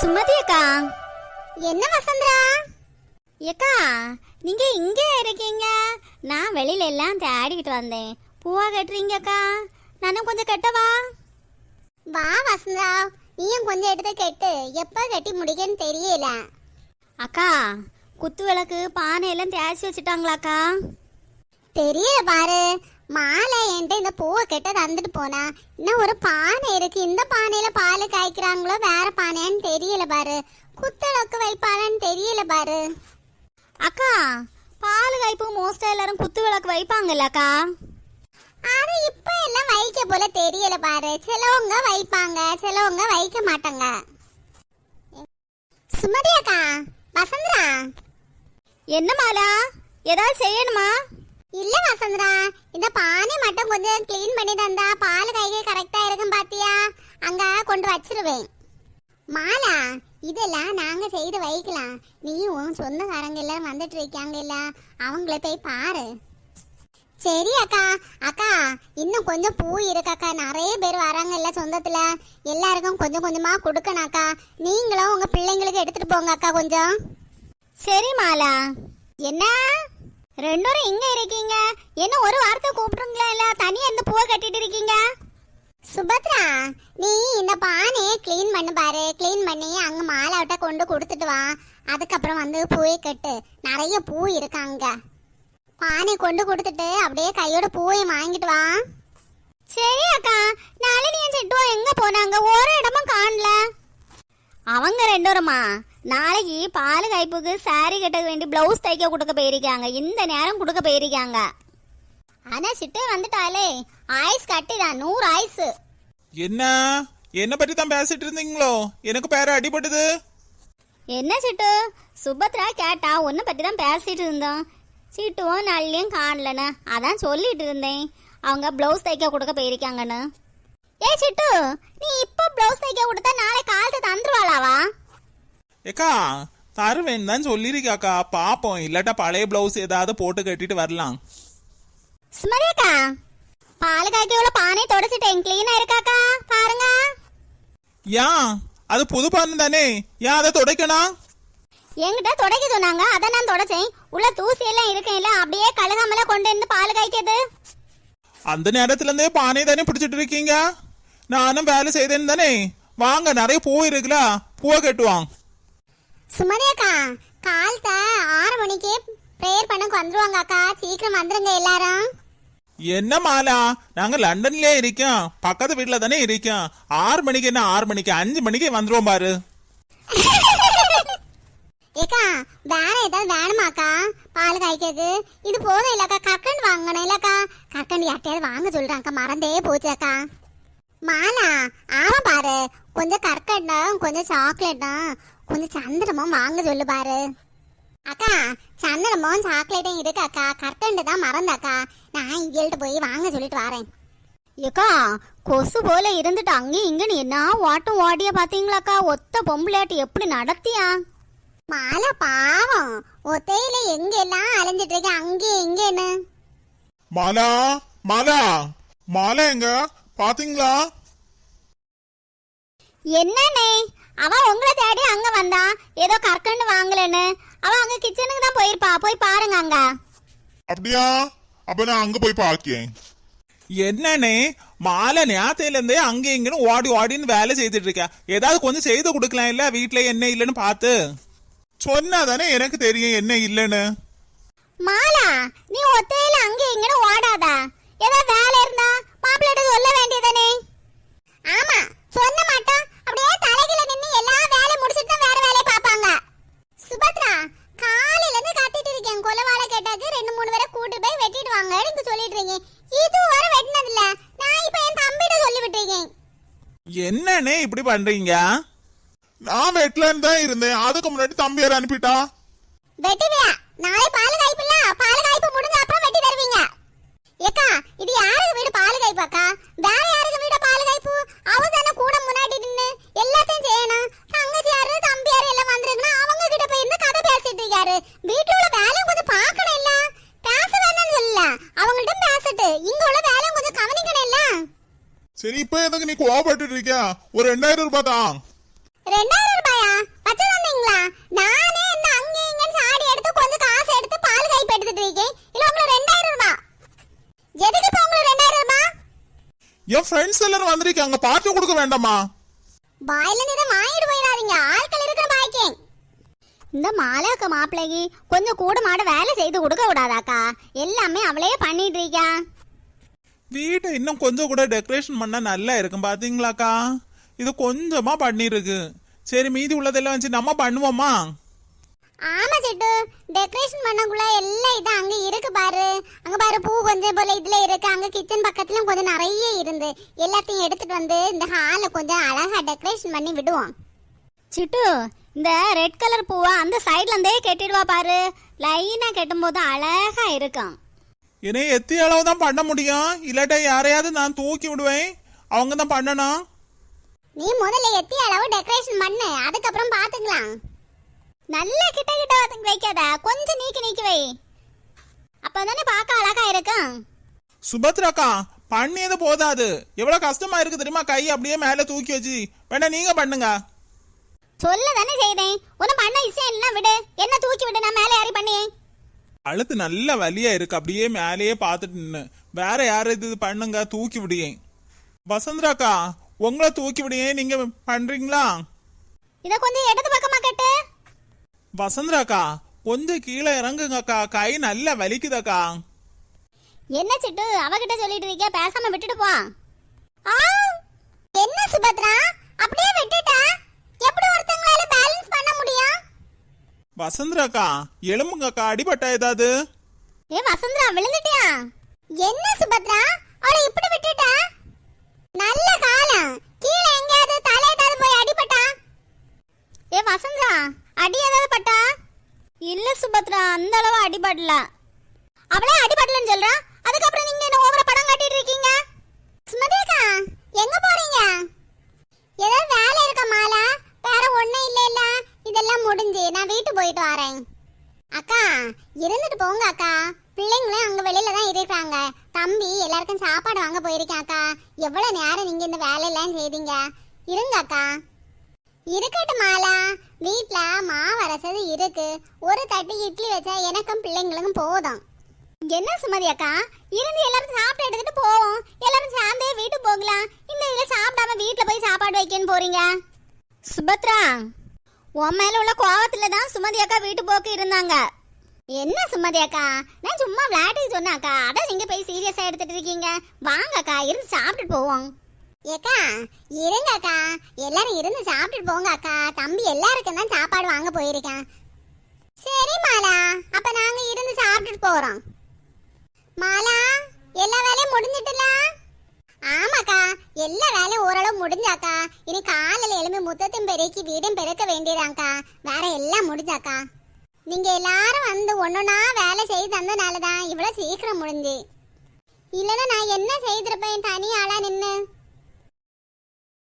சுமதி அக்கா என்ன வசந்தரா? ஏக்கா நீங்க இங்க இருக்கீங்க. நான் வெளியில எல்லாம் தேடிக்கிட்டு வந்தேன். பூவா கட்டுறீங்கக்கா. நானும் கொஞ்சம் கட்டவா? வா வசந்தரா நீயும் கொஞ்சம் எடுத்து கெட்டு. எப்ப கட்டி முடிக்கன்னு தெரியல. அக்கா குத்து விளக்கு பானை எல்லாம் தேய்ச்சி வச்சுட்டாங்களாக்கா? தெரியல பாரு. மாலை என்கிட்ட இந்த பூவை கெட்ட தந்துட்டு போனா இன்னும் ஒரு பானை இருக்கு. இந்த பானையில பால் காய்க்கிறாங்களோ வேற பானையான்னு தெரியல பாரு. குத்தளக்கு வைப்பாளான்னு தெரியல பாரு. அக்கா பால் காய்ப்பு மோஸ்டா எல்லாரும் குத்து விளக்கு வைப்பாங்கல்லக்கா அது இப்ப எல்லாம் வைக்க போல தெரியல பாரு. சிலவங்க வைப்பாங்க சிலவங்க வைக்க மாட்டாங்க. சுமதி அக்கா வசந்தரா? என்ன மாலா? ஏதாவது செய்யணுமா? இல்ல வசந்தரா இந்த பானை மட்டும் கொஞ்சம் க்ளீன் பண்ணி தந்தா பால் கைகள் கரெக்டா இருக்கும் பாத்தியா? அங்க கொண்டு வச்சிருவேன். மாலா இதெல்லாம் நாங்க செய்து வைக்கலாம். நீயும் சொந்தக்காரங்க எல்லாம் வந்துட்டு இருக்காங்க இல்ல அவங்கள போய் பாரு. சரி அக்கா அக்கா இன்னும் கொஞ்சம் பூ இருக்காக்கா நிறைய பேர் வராங்க இல்ல சொந்தத்துல. எல்லாருக்கும் கொஞ்சம் கொஞ்சமா கொடுக்கணும் அக்கா. நீங்களும் உங்க பிள்ளைங்களுக்கு எடுத்துட்டு போங்க அக்கா கொஞ்சம். சரி மாலா. என்ன? ரெண்டோரும் இங்க இருக்கீங்க. என்ன ஒரு வார்த்தை கூப்பிடுங்களா இல்ல தனியா இருந்து பூவை கட்டிட்டு இருக்கீங்க? சுபத்ரா நீ இந்த பானையை க்ளீன் பண்ணு பாரு. க்ளீன் பண்ணி அங்க மாலாவிட்ட கொண்டு கொடுத்துட்டு வா. அதுக்கப்புறம் வந்து பூவை கட்டு. நிறைய பூ இருக்காங்க பானை கொண்டு கொடுத்துட்டு அப்படியே கையோட பூவை வாங்கிட்டு வா. சரி அக்கா நளினியும் சிட்டுவும் எங்க போனாங்க? ஒரு இடமும் காணல. அவங்க ரெண்டோருமா? நாளைக்கு பால் கைப்புக்கு சாரி கட்ட வேண்டி பிளவுஸ் தைக்க கொடுக்க போயிருக்காங்க. இந்த நேரம் கொடுக்க போயிருக்காங்க. ஆனா சிட்டு வந்துட்டாலே ஆயுஸ் கட்டிதான் நூறு ஆயுசு என்ன? என்ன பற்றி தான் பேசிட்டு இருந்தீங்களோ? எனக்கு பேர அடிபட்டது. என்ன சிட்டு? சுபத்ரா கேட்டா உன்னை பத்தி தான் பேசிட்டு இருந்தோம். சிட்டுவும் நல்லையும் காணலன்னு அதான் சொல்லிட்டு இருந்தேன். அவங்க பிளவுஸ் தைக்க கொடுக்க போயிருக்காங்கன்னு. ஏ சிட்டு நீ இப்போ பிளவுஸ் தைக்க கொடுத்தா நாளை காலத்து தந்துருவாளாவா? ஏக்கா தருவேன் தான் சொல்லியிருக்காக்கா பாப்போம் இல்லாட்டா பழைய பிளவுஸ் ஏதாவது போட்டு கட்டிட்டு வரலாம். சுமதியக்கா பால் காய்க்க உள்ள பானை தொடச்சிட்டேன். கிளீனா இருக்காக்கா? பாருங்க. ஏன்? அது புது பானை தானே. ஏன் அதை துடைக்கணும்? என்கிட்ட துடைக்க சொன்னாங்க. அதை நான் தொடச்சேன். உள்ள தூசி எல்லாம் இருக்கேன்ல அப்படியே கழுகாமல கொண்டு இருந்து பால் காய்க்கிறது. அந்த நேரத்துல இருந்தே பானை தானே பிடிச்சிட்டு இருக்கீங்க? நானும் வேலை செய்தேன் தானே. வாங்க நிறைய பூ இருக்குல்ல பூவை கட்டுவாங்க சுமதி அக்கா காலத்தை ஆறு மணிக்கு ப்ரேயர் பண்ண வந்துருவாங்க அக்கா சீக்கிரம் வந்துருங்க எல்லாரும். என்ன மாலா? நாங்க லண்டன்லயே இருக்கோம். பக்கத்து வீட்டுல தானே இருக்கோம். ஆறு மணிக்கு என்ன ஆறு மணிக்கு? அஞ்சு மணிக்கு வந்துருவோம் பாரு. ஏக்கா வேற ஏதாவது வேணுமாக்கா? பால் காய்க்கிறது. இது போதும் இல்லக்கா. கற்கண்டு வாங்கணும் இல்லக்கா. கற்கண்டு யார்ட்டையாவது வாங்க சொல்றாங்க மறந்தே போச்சு அக்கா மாலா ஆமா பாரு. கொஞ்சம் கற்கண்டும் கொஞ்சம் சாக்லேட்டும் கொஞ்சம் சந்திரமும் வாங்க சொல்லு பாரு. அக்கா சந்திரமும் சாக்லேட்டும் இருக்கு அக்கா. கற்கண்டு தான் மறந்தாக்கா நான் இங்கேட்டு போய் வாங்க சொல்லிட்டு வரேன். ஏக்கா கொசு போல இருந்துட்டு அங்கேயும் இங்கன்னு என்ன ஓட்டம் ஓடிய பாத்தீங்களாக்கா ஒத்த பொம்பளையாட்டி எப்படி நடத்தியா? மாலா பாவம். ஒத்தையில எங்க எல்லாம் அலைஞ்சிட்டு இருக்கேன் அங்கே இங்கேன்னு. மாலா மாலா. மாலா எங்க? பாத்தீங்களா? என்னண்ணே? அவ உங்களை தேடி அங்க வந்தா ஏதோ கற்கண்டு வாங்கலன்னு. அவ அங்க கிச்சனுக்கு தான் போயிருப்பா. போய் பாருங்க அங்க. அப்படியா? அப்ப நான் அங்க போய் பார்க்கேன் என்னண்ணே? மாலை நேரத்தையில இருந்தே அங்க இங்கன்னு ஓடி ஓடின்னு வேலை செய்துட்டு இருக்க ஏதாவது கொஞ்சம் செய்து கொடுக்கலாம் இல்ல? வீட்ல என்ன இல்லைன்னு பார்த்து. சொன்னாதானே எனக்கு தெரியும் என்ன இல்லைன்னு. மாலா நீ ஒத்தையில அங்க இங்கன்னு ஓடாத. ஏதோ வேலை இருந்தா மாப்பிள்ளைகிட்ட சொல்ல வேண்டியதானே ஆமா சொன்ன மாட்டோம். அப்படியே தலைகில நின்னு எல்லா வேலையும் முடிச்சிட்டு தான் வேற வேலையை பார்ப்பாங்க. சுபத்ரா காலையில இருந்து கத்திட்டு இருக்கேன். கொலவாளை கேட்டாக்கு ரெண்டு மூணு பேரை கூட்டு போய் வெட்டிட்டு வாங்க. நீங்க சொல்லிட்டு இருக்கீங்க இது வரை வெட்டினது இல்ல நான் இப்ப என் தம்பிட்ட சொல்லி விட்டுருக்கேன் என்னண்ணே இப்படி பண்றீங்க? நான் வெட்டலன்னு தான் இருந்தேன். அதுக்கு முன்னாடி தம்பியார் அனுப்பிட்டா? வெட்டுவியா? நாளை பால் காய்ப்புல பால் காய்ப்பு முடிஞ்ச அப்புறம் வெட்டி தருவீங்க அக்கா இது யாருக்கு வீடு பால் அக்கா வேற யாருக்கு வீடு பால் கைப்பு அவ தானே கூட முன்னாடி நின்னு எல்லாத்தையும் செய்யணும். தங்கச்சி யாரு தம்பி யாரு எல்லாம் வந்திருக்குன்னா அவங்க கிட்ட போய் இருந்து கதை பேசிட்டு இருக்காரு. வீட்டுல உள்ள வேலையும் கொஞ்சம் பார்க்கணும் இல்ல? பேச வேண்டாம்னு இல்ல அவங்கள்ட்ட பேசிட்டு. இங்க உள்ள வேலையும் கொஞ்சம் கவனிக்கணும் இல்ல? சரி இப்ப எதுக்கு நீ கோவப்பட்டு இருக்கியா? ஒரு ரெண்டாயிரம் ரூபாய் தான் ரெண்டாயிரம் ரூபாயா நானே இந்த அங்க இங்கன்னு சாடி எடுத்து கொஞ்சம் காசு எடுத்து பால் கைப்பு எடுத்துட்டு இருக்கேன் இல்ல உங்களுக்கு ரெண்டாயிரம் ரூபாய் எதுக்கு இப்ப உங்களுக்கு ரெண்டாயிரம் ரூபாய் என் ஃப்ரெண்ட்ஸ் எல்லாரும் வந்திருக்காங்க. பார்ட்டி கொடுக்க வேண்டாமா? பாயில இருந்து இதை வாங்கிட்டு போயிடாதீங்க. ஆட்கள் இருக்கிற பாய்க்கேன் இந்த மாலாக்க மாப்பிள்ளைக்கு கொஞ்சம் கூட மாட வேலை செய்து கொடுக்க விடாதாக்கா எல்லாமே அவளே பண்ணிட்டு இருக்கா. வீட்டை இன்னும் கொஞ்சம் கூட டெக்கரேஷன் பண்ணா நல்லா இருக்கும் பாத்தீங்களாக்கா? இது கொஞ்சமா பண்ணிருக்கு. சரி மீதி உள்ளதெல்லாம் வச்சு நம்ம பண்ணுவோமா? ஆமா சிட்டு. டெக்கரேஷன் பண்ணக்குள்ள எல்லாம் இது அங்க இருக்கு பாரு. அங்க பாரு பூ கொஞ்சம் போல இதுல இருக்கு. அங்க கிச்சன் பக்கத்துலயும் கொஞ்சம் நிறைய இருந்து. எல்லாத்தையும் எடுத்துட்டு வந்து இந்த ஹாலை கொஞ்சம் அழகா டெக்கரேஷன் பண்ணி விடுவோம். சிட்டு இந்த ரெட் கலர் பூவை அந்த சைட்ல இருந்தே கெட்டிடுவா பாரு. லைனா கெட்டும்போது அழகா இருக்கும். இனி எத்தி அளவு தான் பண்ண முடியும்? இல்லாட்டா யாரையாவது நான் தூக்கி விடுவேன். அவங்க தான் பண்ணணும். நீ முதல்ல எத்தி அளவு டெக்கரேஷன் பண்ணு? அதுக்கப்புறம் பாத்துக்கலாம். நல்ல கிட்ட கிட்ட வந்து வைக்காத. கொஞ்சம் நீக்கி நீக்கி வை. அப்பதானே பார்க்க அழகா இருக்கும் சுபத்ராக்கா பண்ணியது போதாது. எவ்வளவு கஷ்டமா இருக்கு தெரியுமா? கை அப்படியே மேல தூக்கி வச்சு. வேணா நீங்க பண்ணுங்க. சொல்ல தானே செய்தேன். உன்னை பண்ண விஷயம் இல்லை விடு. என்ன தூக்கி விடு நான் மேலே ஏறி பண்ணி அழுத்து நல்ல வலியா இருக்கு. அப்படியே மேலேயே பார்த்துட்டு நின்னு. வேற யாரு இது? பண்ணுங்க தூக்கி விடியேன் வசந்தராக்கா உங்களை தூக்கி விடியேன் நீங்க பண்றீங்களா? இதை கொஞ்சம் இடது பக்கமா கட்டு. வசந்தராக்கா கொஞ்சம் கீழே இறங்குங்கக்கா. கை நல்லா வலிக்குதாக்கா. என்ன சிட்டு? அவகிட்ட சொல்லிட்டு இருக்க பேசாம விட்டுட்டு போ. ஆ? என்ன சுபத்ரா? அப்படியே விட்டுட்டா. எப்படி ஒருத்தங்களால பேலன்ஸ் பண்ண முடியும்? வசந்தராக்கா எலும்புங்கக்கா அடிபட்டா ஏதாவது? ஏ வசந்தரா விழுந்துட்டியா? என்ன சுபத்ரா அவளை இப்படி விட்டுட்டா நல்ல காலம் கீழே எங்கேயாவது தலை ஏதாவது போய் அடிபட்டா ஏ வசந்தரா அடி ஏதாவது பட்டா இல்ல சுபத்ரா அந்த அளவு அடிபடல. அவளே அடிபடலன்னு சொல்றா. அதுக்கப்புறம் நீங்க என்ன ஓவர படம் காட்டிட்டு இருக்கீங்க? சுமதிக்கா எங்க போறீங்க? ஏதோ வேலை இருக்க மாலா? வேற ஒண்ணும் இல்ல இல்ல இதெல்லாம் முடிஞ்சு நான் வீட்டு போயிட்டு வரேன். அக்கா இருந்துட்டு போங்க அக்கா. பிள்ளைங்களும் அங்க வெளியில தான் இருக்காங்க தம்பி எல்லாருக்கும் சாப்பாடு வாங்க போயிருக்கேன் அக்கா. எவ்வளவு நேரம் நீங்க இந்த வேலையெல்லாம் செய்தீங்க? இருங்க அக்கா. இருக்கட்டும் மாலா. வீட்ல மாவு அரைச்சது இருக்கு. ஒரு தட்டு இட்லி வச்சா எனக்கும் பிள்ளைங்களுக்கும் போதும். என்ன சுமதி அக்கா? இருந்து எல்லாரும் சாப்பிட்டு எடுத்துட்டு போவோம். எல்லாரும் சேர்ந்தே வீட்டு போகலாம். இந்த இதுல சாப்பிடாம வீட்டுல போய் சாப்பாடு வைக்கன்னு போறீங்க? சுபத்ரா உன் மேல உள்ள கோவத்துல தான் சுமதி அக்கா வீட்டு போக்கு இருந்தாங்க. என்ன சுமதி அக்கா? நான் சும்மா விளையாட்டுக்கு சொன்னாக்கா அதான் நீங்க போய் சீரியஸா எடுத்துட்டு இருக்கீங்க. வாங்க அக்கா இருந்து சாப்பிட்டுட்டு போவோம். ஏக்கா இருங்க அக்கா. எல்லாரும் இருந்து சாப்பிட்டுட்டு போங்க அக்கா. தம்பி எல்லாருக்கும் தான் சாப்பாடு வாங்க போயிருக்கேன். சரி மாலா. அப்ப நாங்க இருந்து சாப்பிட்டுட்டு போறோம். மாலா எல்லா வேலையும் முடிஞ்சிட்டுல? ஆமாக்கா. எல்லா வேலையும் ஓரளவு முடிஞ்சாக்கா. இனி காலையில் எழும்பி முத்தத்தையும் பெருக்கி வீடும் பெருக்க வேண்டியதாங்க்கா வேற எல்லாம் முடிஞ்சாக்கா. நீங்க எல்லாரும் வந்து ஒன்னொன்னா வேலை செய்து தந்தனால தான் இவ்வளோ சீக்கிரம் முடிஞ்சு. இல்லைன்னா நான் என்ன செய்திருப்பேன் தனி ஆளா நின்று